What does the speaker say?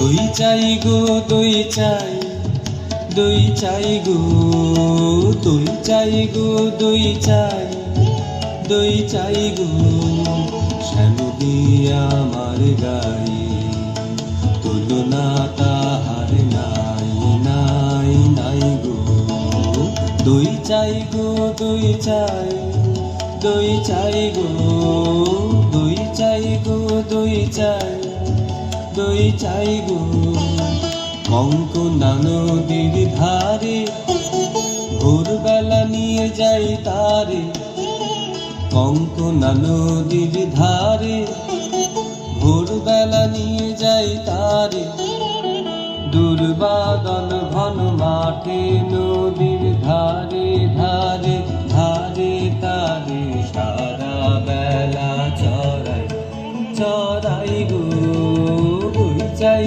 দই চাই গো, দই চাই দই চাই গো, দই চাই গো, দই চাই দই চাই গো, শ্যালু দিয়া আমার গাই তুলনা তাহার নাই নাই নাই গো। দই চাই গো, দই চাই দই চাই গো, দই চাই গো, দই চাই দই চাই গো। কঙ্কনা নদীর ধারে, ভোরবেলা নিয়ে যাই তারে। কঙ্কনা নদীর ধারে, ভোরবেলা নিয়ে যাই তারে। দুর্বাদন ঘন মাঠে নদীর দুই চাই